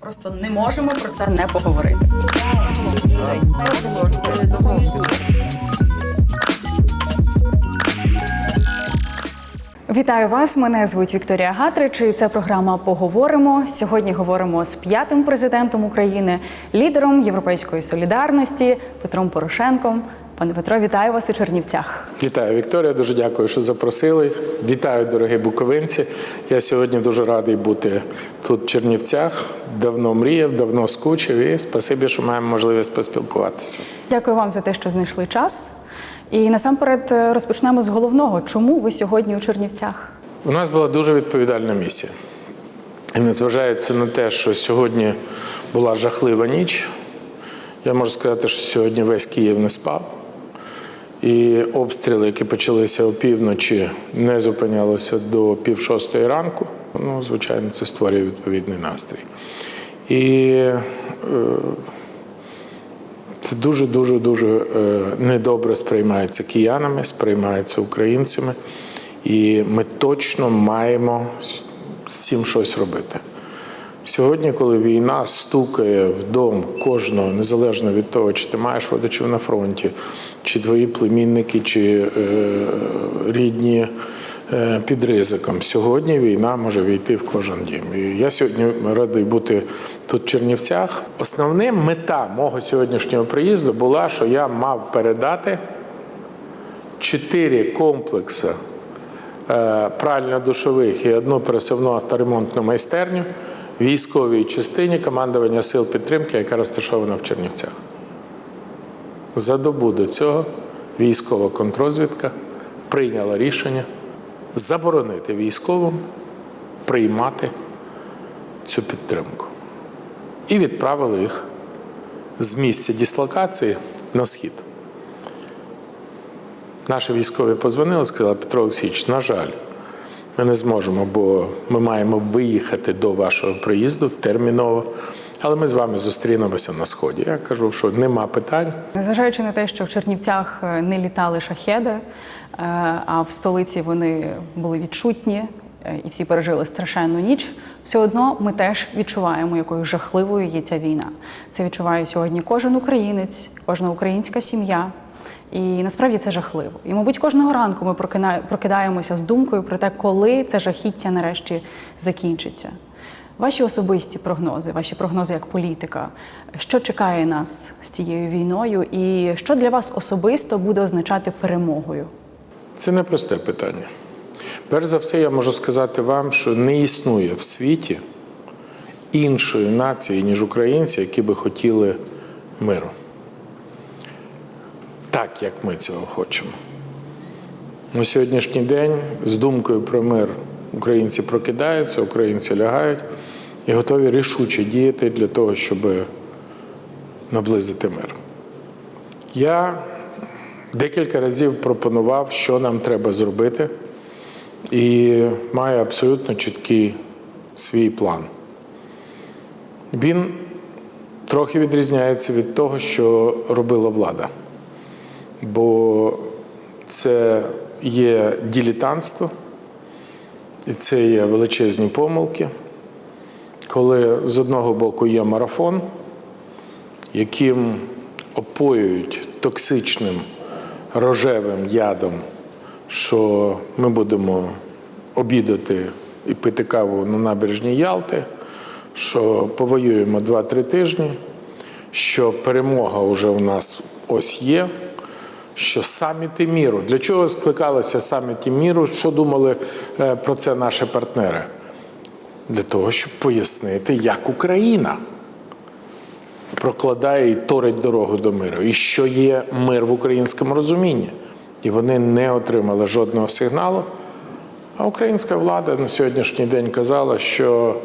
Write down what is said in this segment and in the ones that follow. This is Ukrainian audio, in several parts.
просто не можемо про це не поговорити. Вітаю вас! Мене звуть Вікторія Гатрич. і Це програма Поговоримо. Сьогодні говоримо з п'ятим президентом України, лідером Європейської солідарності Петром Порошенком. Пане Петро, вітаю вас у Чернівцях. Вітаю, Вікторія. Дуже дякую, що запросили. Вітаю, дорогі буковинці. Я сьогодні дуже радий бути тут, в Чернівцях. Давно мріяв, давно скучив і спасибі, що маємо можливість поспілкуватися. Дякую вам за те, що знайшли час. І насамперед е, розпочнемо з головного. Чому ви сьогодні у Чернівцях? У нас була дуже відповідальна місія. І незважаючи на те, що сьогодні була жахлива ніч, я можу сказати, що сьогодні весь Київ не спав. І обстріли, які почалися опівночі, не зупинялися до пів шостої ранку. Ну, звичайно, це створює відповідний настрій. І е, це дуже дуже дуже е, недобре сприймається киянами, сприймається українцями, і ми точно маємо з цим щось робити. Сьогодні, коли війна стукає в дом кожного, незалежно від того, чи ти маєш родичів на фронті, чи твої племінники, чи е, рідні е, під ризиком. Сьогодні війна може війти в кожен дім. І я сьогодні радий бути тут в Чернівцях. Основна мета мого сьогоднішнього приїзду була, що я мав передати чотири комплекси е, прально-душових і одну пересувну авторемонтну майстерню військовій частині командування сил підтримки, яка розташована в Чернівцях. За добу до цього військова контрозвідка прийняла рішення заборонити військовим приймати цю підтримку. І відправили їх з місця дислокації на схід. Наші військові позвонили, сказали, Петро Олексійович, на жаль, ми не зможемо, бо ми маємо виїхати до вашого приїзду терміново. Але ми з вами зустрінемося на сході. Я кажу, що нема питань. Незважаючи на те, що в Чернівцях е, не літали шахеди, е, а в столиці вони були відчутні е, і всі пережили страшенну ніч. Все одно ми теж відчуваємо, якою жахливою є ця війна. Це відчуває сьогодні кожен українець, кожна українська сім'я. І насправді це жахливо. І, мабуть, кожного ранку ми прокидаємося з думкою про те, коли це жахіття нарешті закінчиться. Ваші особисті прогнози, ваші прогнози як політика, що чекає нас з цією війною, і що для вас особисто буде означати перемогою? Це непросте питання. Перш за все, я можу сказати вам, що не існує в світі іншої нації, ніж українці, які би хотіли миру. Так, як ми цього хочемо. На сьогоднішній день з думкою про мир українці прокидаються, українці лягають і готові рішуче діяти для того, щоб наблизити мир. Я декілька разів пропонував, що нам треба зробити, і маю абсолютно чіткий свій план. Він трохи відрізняється від того, що робила влада, бо це є дилетантство, і це є величезні помилки, коли з одного боку є марафон, яким опоюють токсичним рожевим ядом, що ми будемо обідати і пити каву на набережній Ялти, що повоюємо 2-3 тижні, що перемога вже у нас ось є. Що саміти міру. Для чого скликалися саміти міру? Що думали е, про це наші партнери? Для того, щоб пояснити, як Україна прокладає і торить дорогу до миру, і що є мир в українському розумінні. І вони не отримали жодного сигналу. А українська влада на сьогоднішній день казала, що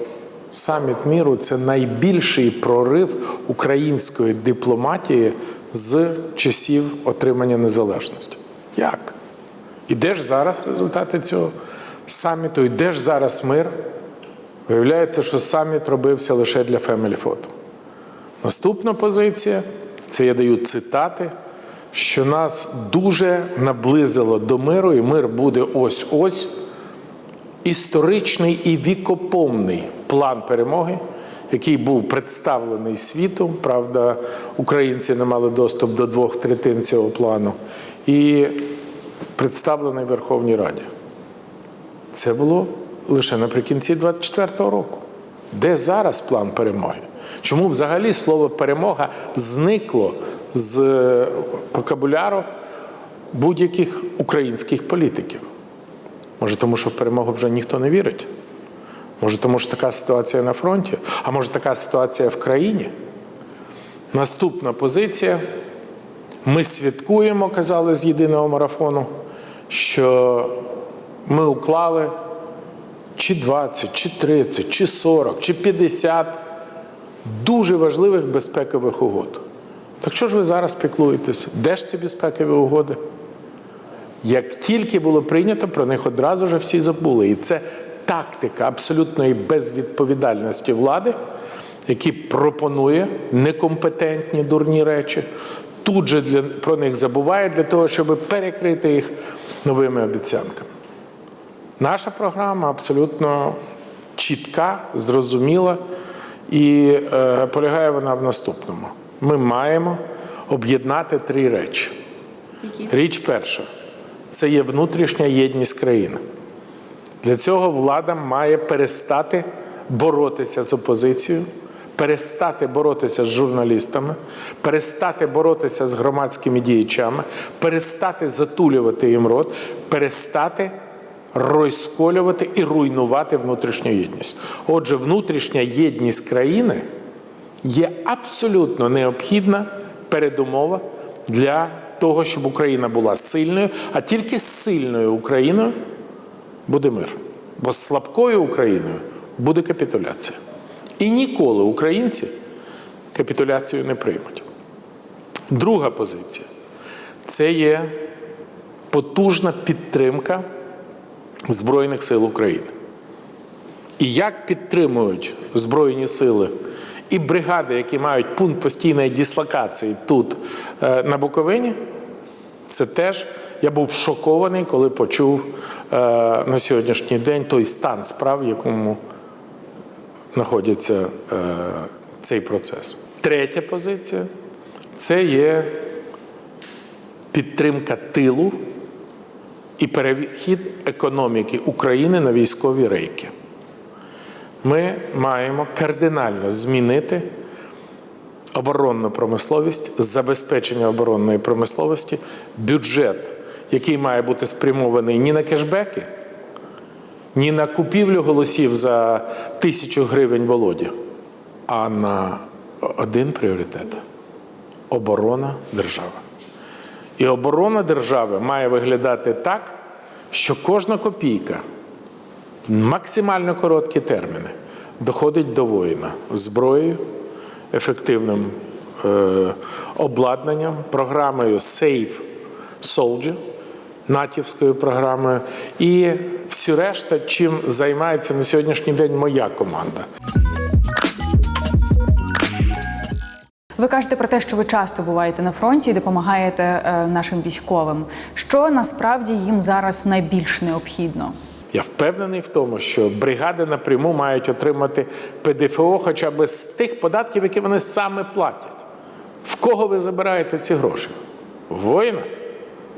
саміт міру це найбільший прорив української дипломатії з часів отримання незалежності. Як? І де ж зараз результати цього саміту? І де ж зараз мир? Виявляється, що саміт робився лише для Family Photo. Наступна позиція це я даю цитати, що нас дуже наблизило до миру, і мир буде ось-ось історичний і вікопомний план перемоги, який був представлений світу. Правда, українці не мали доступ до двох третин цього плану, і представлений Верховній Раді. Це було лише наприкінці 24-го року. Де зараз план перемоги? Чому взагалі слово перемога зникло з е, вокабуляру будь-яких українських політиків? Може, тому що в перемогу вже ніхто не вірить? Може, тому що така ситуація на фронті? А може така ситуація в країні? Наступна позиція. Ми святкуємо, казали з єдиного марафону, що ми уклали чи 20, чи 30, чи 40, чи 50 дуже важливих безпекових угод. Так що ж ви зараз піклуєтеся? Де ж ці безпекові угоди? Як тільки було прийнято, про них одразу ж всі забули. І це тактика абсолютної безвідповідальності влади, які пропонує некомпетентні дурні речі, тут же для, про них забуває для того, щоб перекрити їх новими обіцянками. Наша програма абсолютно чітка, зрозуміла, і е, полягає вона в наступному: ми маємо об'єднати три речі. Річ перша це є внутрішня єдність країни. Для цього влада має перестати боротися з опозицією, перестати боротися з журналістами, перестати боротися з громадськими діячами, перестати затулювати їм рот, перестати розколювати і руйнувати внутрішню єдність. Отже, внутрішня єдність країни є абсолютно необхідна передумова для того, щоб Україна була сильною, а тільки сильною Україною буде мир. Бо з слабкою Україною буде капітуляція. І ніколи українці капітуляцію не приймуть. Друга позиція це є потужна підтримка Збройних сил України. І як підтримують Збройні сили і бригади, які мають пункт постійної дислокації тут е, на Буковині, це теж я був шокований, коли почув е, на сьогоднішній день той стан справ, в якому знаходиться е, цей процес. Третя позиція це є підтримка тилу і перехід економіки України на військові рейки. Ми маємо кардинально змінити оборонну промисловість, забезпечення оборонної промисловості, бюджет, який має бути спрямований ні на кешбеки, ні на купівлю голосів за тисячу гривень володі, а на один пріоритет оборона держави. І оборона держави має виглядати так, що кожна копійка максимально короткі терміни доходить до воїна зброєю, ефективним е, обладнанням, програмою Save Soldier, натівською програмою, і всю решта, чим займається на сьогоднішній день моя команда. Ви кажете про те, що ви часто буваєте на фронті і допомагаєте е, нашим військовим. Що насправді їм зараз найбільш необхідно? Я впевнений в тому, що бригади напряму мають отримати ПДФО хоча б з тих податків, які вони саме платять. В кого ви забираєте ці гроші? В воїна?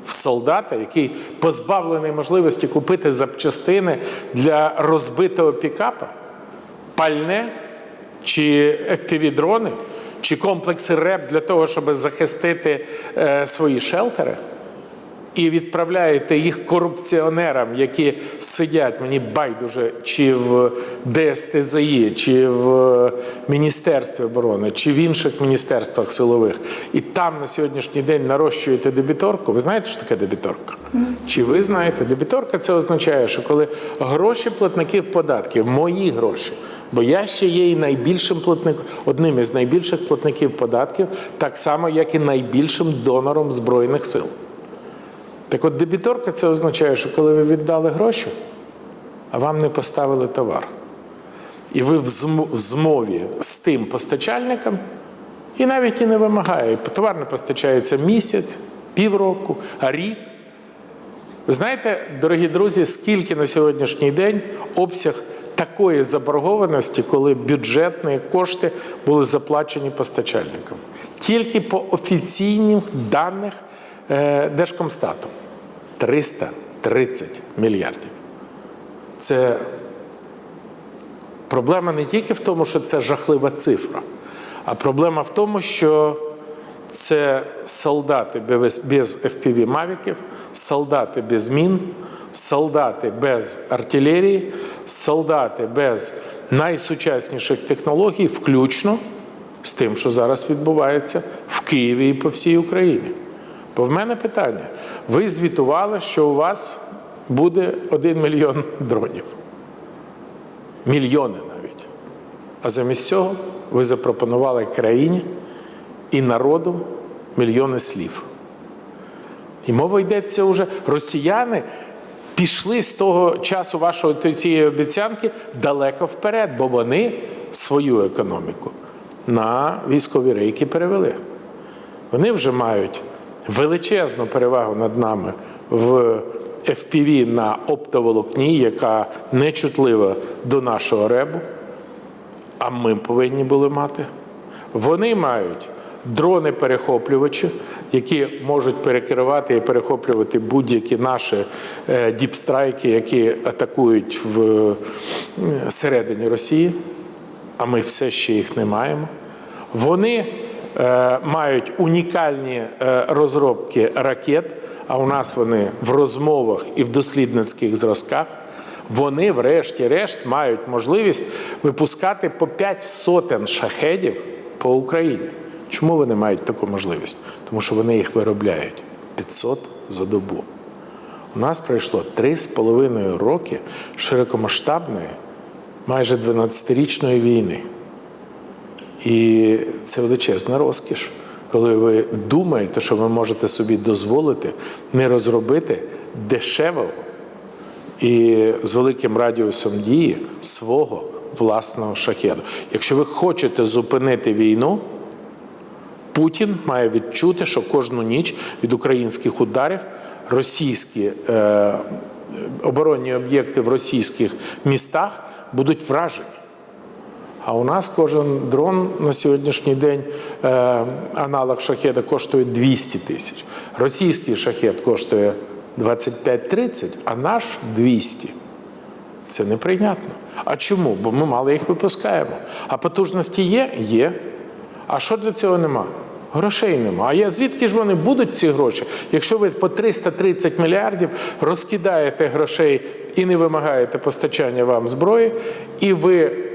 В солдата, який позбавлений можливості купити запчастини для розбитого пікапа, пальне чи FPV-дрони, чи комплекси РЕП для того, щоб захистити е, свої шелтери? І відправляєте їх корупціонерам, які сидять, мені байдуже, чи в ДСТЗІ, чи в Міністерстві оборони, чи в інших міністерствах силових, і там на сьогоднішній день нарощуєте дебіторку. Ви знаєте, що таке дебіторка? Чи ви знаєте, дебіторка це означає, що коли гроші платників податків, мої гроші, бо я ще є і найбільшим платником, одним із найбільших платників податків, так само, як і найбільшим донором Збройних сил. Так от дебіторка це означає, що коли ви віддали гроші, а вам не поставили товар. І ви в змові з тим постачальником, і навіть і не вимагає. Товар не постачається місяць, півроку, рік. Ви знаєте, дорогі друзі, скільки на сьогоднішній день обсяг такої заборгованості, коли бюджетні кошти були заплачені постачальникам. Тільки по офіційних даних Держкомстату 330 мільярдів. Це проблема не тільки в тому, що це жахлива цифра, а проблема в тому, що це солдати без, без FPV-мавіків, солдати без мін, солдати без артилерії, солдати без найсучасніших технологій, включно з тим, що зараз відбувається в Києві і по всій Україні. Бо в мене питання: ви звітували, що у вас буде 1 мільйон дронів. Мільйони навіть. А замість цього ви запропонували країні і народу мільйони слів. І мова йдеться вже росіяни пішли з того часу вашої цієї обіцянки далеко вперед, бо вони свою економіку на військові рейки перевели. Вони вже мають величезну перевагу над нами в FPV на оптоволокні, яка не чутлива до нашого ребу, а ми повинні були мати. Вони мають дрони-перехоплювачі, які можуть перекерувати і перехоплювати будь-які наші е, діпстрайки, які атакують в е, середині Росії, а ми все ще їх не маємо. Вони мають унікальні е, розробки ракет, а у нас вони в розмовах і в дослідницьких зразках. Вони, врешті-решт, мають можливість випускати по 5 сотень шахедів по Україні. Чому вони мають таку можливість? Тому що вони їх виробляють 500 за добу. У нас пройшло 3,5 роки широкомасштабної, майже 12-річної війни. І це величезна розкіш, коли ви думаєте, що ви можете собі дозволити не розробити дешевого і з великим радіусом дії свого власного шахеду. Якщо ви хочете зупинити війну, Путін має відчути, що кожну ніч від українських ударів російські е, оборонні об'єкти в російських містах будуть вражені. А у нас кожен дрон на сьогоднішній день е, аналог шахеда коштує 200 тисяч. Російський шахет коштує 25-30, а наш 200. Це неприйнятно. А чому? Бо ми мало їх випускаємо. А потужності є? Є. А що для цього нема? Грошей нема. А я звідки ж вони будуть ці гроші? Якщо ви по 330 мільярдів розкидаєте грошей і не вимагаєте постачання вам зброї, і ви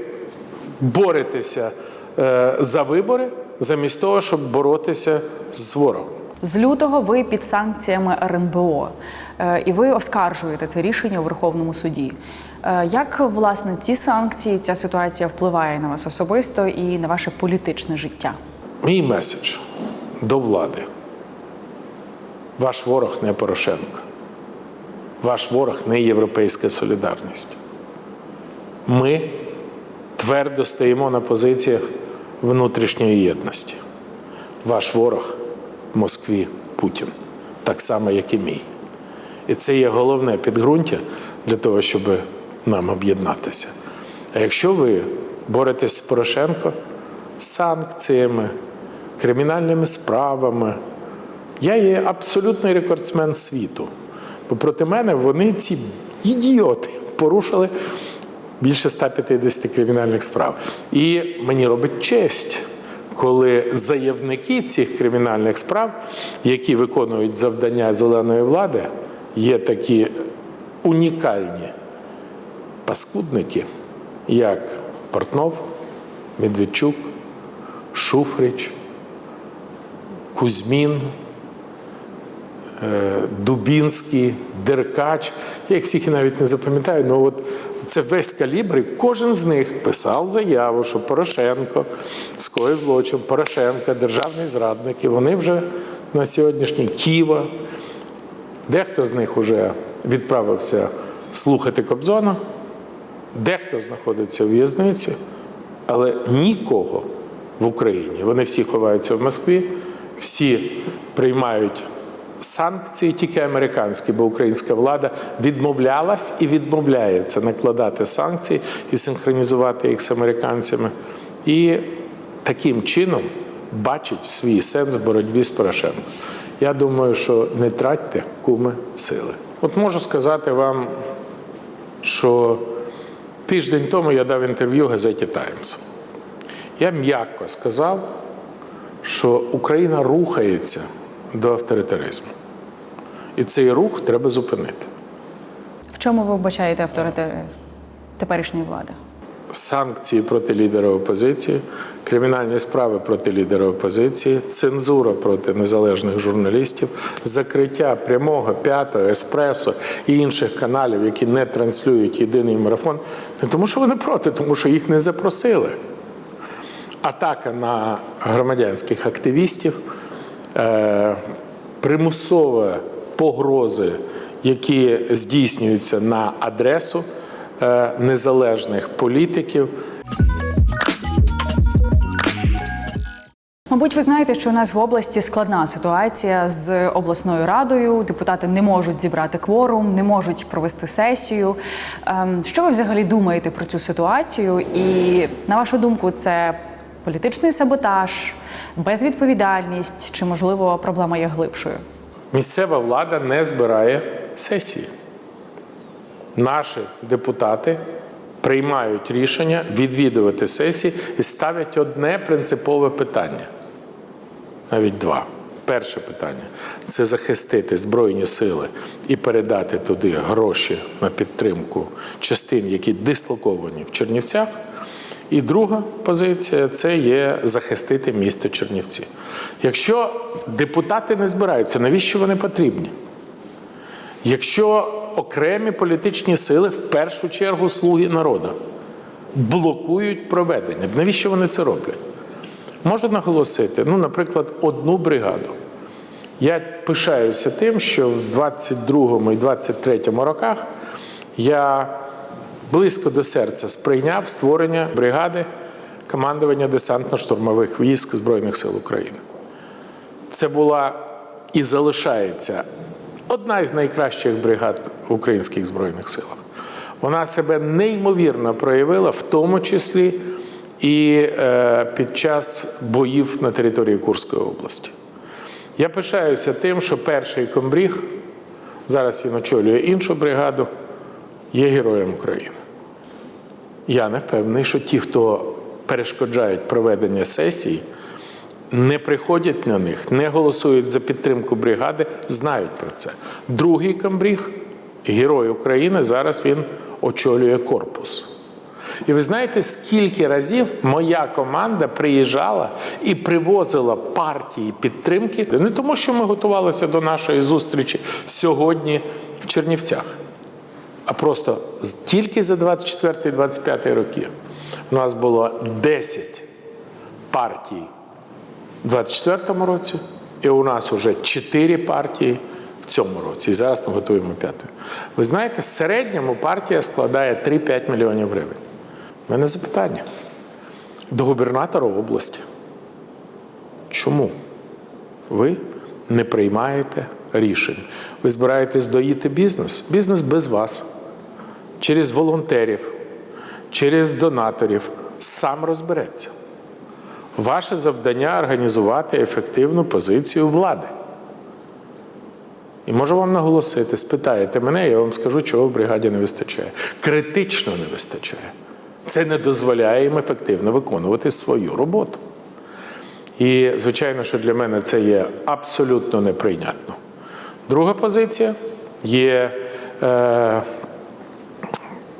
боретеся е, за вибори, замість того, щоб боротися з ворогом. З лютого ви під санкціями РНБО, е, і ви оскаржуєте це рішення у Верховному суді. Е, Як власне ці санкції, ця ситуація впливає на вас особисто і на ваше політичне життя? Мій меседж до влади. Ваш ворог не Порошенко. Ваш ворог не Європейська солідарність. Ми твердо стоїмо на позиціях внутрішньої єдності. Ваш ворог в Москві Путін, так само, як і мій. І це є головне підґрунтя для того, щоб нам об'єднатися. А якщо ви боретесь з Порошенко санкціями, кримінальними справами, я є абсолютний рекордсмен світу. Бо проти мене вони, ці ідіоти, порушили більше 150 кримінальних справ. І мені робить честь, коли заявники цих кримінальних справ, які виконують завдання зеленої влади, є такі унікальні паскудники, як Портнов, Медведчук, Шуфрич, Кузьмін, Дубінський, Деркач. Я їх всіх і навіть не запам'ятаю, але от це весь калібр, і кожен з них писав заяву, що Порошенко скоїв злочин, Порошенко, державний зрадник, і вони вже на сьогоднішній Ківа. Дехто з них вже відправився слухати Кобзона, дехто знаходиться в в'язниці, але нікого в Україні. Вони всі ховаються в Москві, всі приймають санкції тільки американські, бо українська влада відмовлялась і відмовляється накладати санкції і синхронізувати їх з американцями. І таким чином бачить свій сенс в боротьбі з Порошенком. Я думаю, що не тратьте куми сили. От можу сказати вам, що тиждень тому я дав інтерв'ю газеті Таймс. Я м'яко сказав, що Україна рухається до авторитаризму. І цей рух треба зупинити. В чому ви вбачаєте авторитет теперішньої влади? Санкції проти лідера опозиції, кримінальні справи проти лідера опозиції, цензура проти незалежних журналістів, закриття прямого п'ятого еспресо і інших каналів, які не транслюють єдиний марафон, не тому, що вони проти, тому що їх не запросили. Атака на громадянських активістів, примусові погрози, які здійснюються на адресу е, незалежних політиків. Мабуть, ви знаєте, що у нас в області складна ситуація з обласною радою. Депутати не можуть зібрати кворум, не можуть провести сесію. Ем, Що ви взагалі думаєте про цю ситуацію? І на вашу думку, це політичний саботаж, безвідповідальність чи, можливо, проблема є глибшою? Місцева влада не збирає сесії. Наші депутати приймають рішення відвідувати сесії і ставлять одне принципове питання. Навіть два. Перше питання це захистити Збройні сили і передати туди гроші на підтримку частин, які дислоковані в Чернівцях. І друга позиція це є захистити місто Чернівці. Якщо депутати не збираються, навіщо вони потрібні? Якщо окремі політичні сили, в першу чергу слуги народу, блокують проведення, навіщо вони це роблять? Можу наголосити, ну, наприклад, одну бригаду. Я пишаюся тим, що в 22-му і 23-му роках я близько до серця сприйняв створення бригади командування десантно-штурмових військ Збройних сил України. Це була і залишається одна із найкращих бригад в українських збройних силах. Вона себе неймовірно проявила, в тому числі і е, під час боїв на території Курської області. Я пишаюся тим, що перший комбріг, зараз він очолює іншу бригаду, є героєм України. Я не впевнений, що ті, хто перешкоджають проведення сесій, не приходять на них, не голосують за підтримку бригади, знають про це. Другий комбріг, герой України, зараз він очолює корпус. І ви знаєте, скільки разів моя команда приїжджала і привозила партії підтримки, не тому, що ми готувалися до нашої зустрічі сьогодні в Чернівцях, а просто тільки за 24-25 роки у нас було 10 партій в 24-му році, і у нас вже 4 партії в цьому році. І зараз ми готуємо п'яту. Ви знаєте, в середньому партія складає 3-5 мільйонів гривень. У мене запитання до губернатора області. Чому ви не приймаєте рішень? Ви збираєтесь доїти бізнес? Бізнес без вас, через волонтерів, через донаторів сам розбереться. Ваше завдання організувати ефективну позицію влади. І можу вам наголосити, спитаєте мене, я вам скажу, чого в бригаді не вистачає. Критично не вистачає. Це не дозволяє їм ефективно виконувати свою роботу. І, звичайно, що для мене це є абсолютно неприйнятно. Друга позиція є е,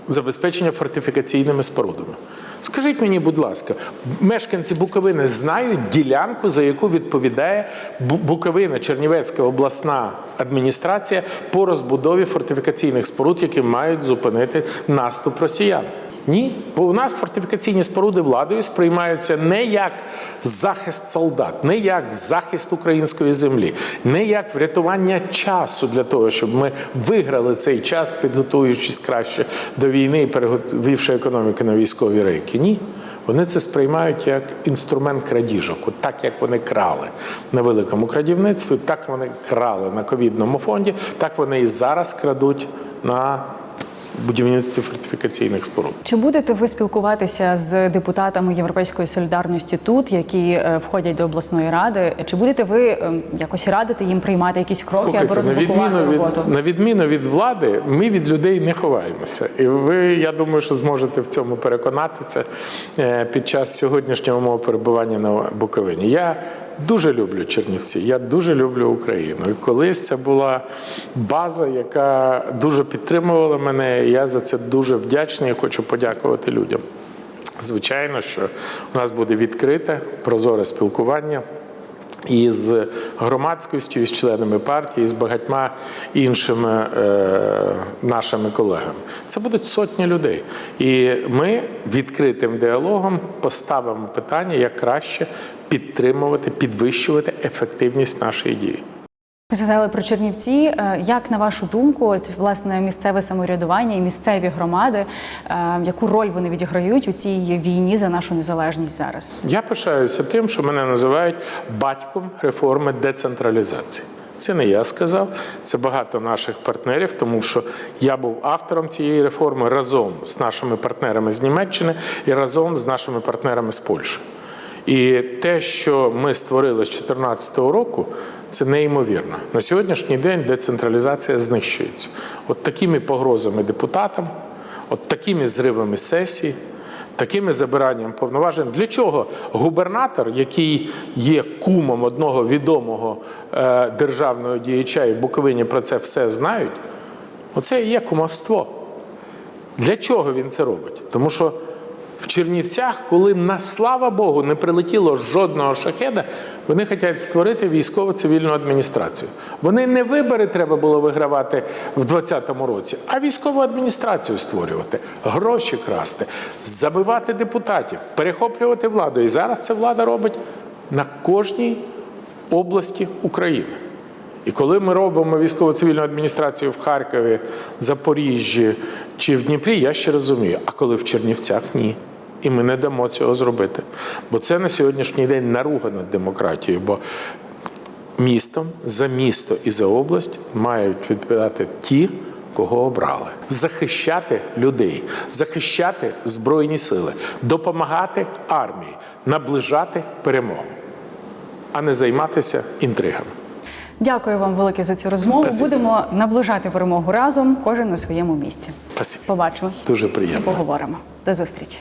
забезпечення фортифікаційними спорудами. Скажіть мені, будь ласка, мешканці Буковини знають ділянку, за яку відповідає Бу- Буковина, Чернівецька обласна адміністрація по розбудові фортифікаційних споруд, які мають зупинити наступ росіян? Ні, бо у нас фортифікаційні споруди владою сприймаються не як захист солдат, не як захист української землі, не як врятування часу для того, щоб ми виграли цей час, підготуючись краще до війни і перевівши економіку на військові рейки. Ні. Вони це сприймають як інструмент крадіжок. Так як вони крали на великому крадівництві, так вони крали на ковідному фонді, так вони і зараз крадуть на будівництві фортифікаційних споруд. Чи будете ви спілкуватися з депутатами Європейської солідарності тут, які е, входять до обласної ради? Чи будете ви е, якось радити їм приймати якісь кроки або на розблокувати відміну, роботу? від, на відміну від влади, ми від людей не ховаємося. І ви, я думаю, що зможете в цьому переконатися е, під час сьогоднішнього мого перебування на Буковині. Я дуже люблю Чернівці, я дуже люблю Україну. І колись це була база, яка дуже підтримувала мене. і Я за це дуже вдячний і хочу подякувати людям. Звичайно, що у нас буде відкрите, прозоре спілкування із громадськістю, із членами партії, і з багатьма іншими е, нашими колегами. Це будуть сотні людей. І ми відкритим діалогом поставимо питання, як краще підтримувати, підвищувати ефективність нашої дії. Ви згадали про Чернівці. Е, Як на вашу думку, ось, власне місцеве самоврядування і місцеві громади, е, яку роль вони відіграють у цій війні за нашу незалежність зараз? Я пишаюся тим, що мене називають батьком реформи децентралізації. Це не я сказав, це багато наших партнерів, тому що я був автором цієї реформи разом з нашими партнерами з Німеччини і разом з нашими партнерами з Польщі. І те, що ми створили з 2014 року, це неймовірно. На сьогоднішній день децентралізація знищується. От такими погрозами депутатам, от такими зривами сесій, такими забиранням повноважень. Для чого губернатор, який є кумом одного відомого е, державного діяча, і в Буковині про це все знають, оце і є кумовство. Для чого він це робить? Тому що в Чернівцях, коли на слава Богу не прилетіло жодного шахеда, вони хочуть створити військово-цивільну адміністрацію. Вони не вибори треба було вигравати в 2020 році, а військову адміністрацію створювати, гроші красти, забивати депутатів, перехоплювати владу. І зараз це влада робить на кожній області України. І коли ми робимо військово-цивільну адміністрацію в Харкові, Запоріжжі чи в Дніпрі, я ще розумію. А коли в Чернівцях ні. І ми не дамо цього зробити. Бо це на сьогоднішній день наруга над демократією. Бо містом за місто і за область мають відповідати ті, кого обрали. Захищати людей, захищати збройні сили, допомагати армії, наближати перемогу, а не займатися інтригами. Дякую вам велике за цю розмову. Спасибо. Будемо наближати перемогу разом, кожен на своєму місці. Спасибо. Побачимось. Дуже приємно. Поговоримо. До зустрічі.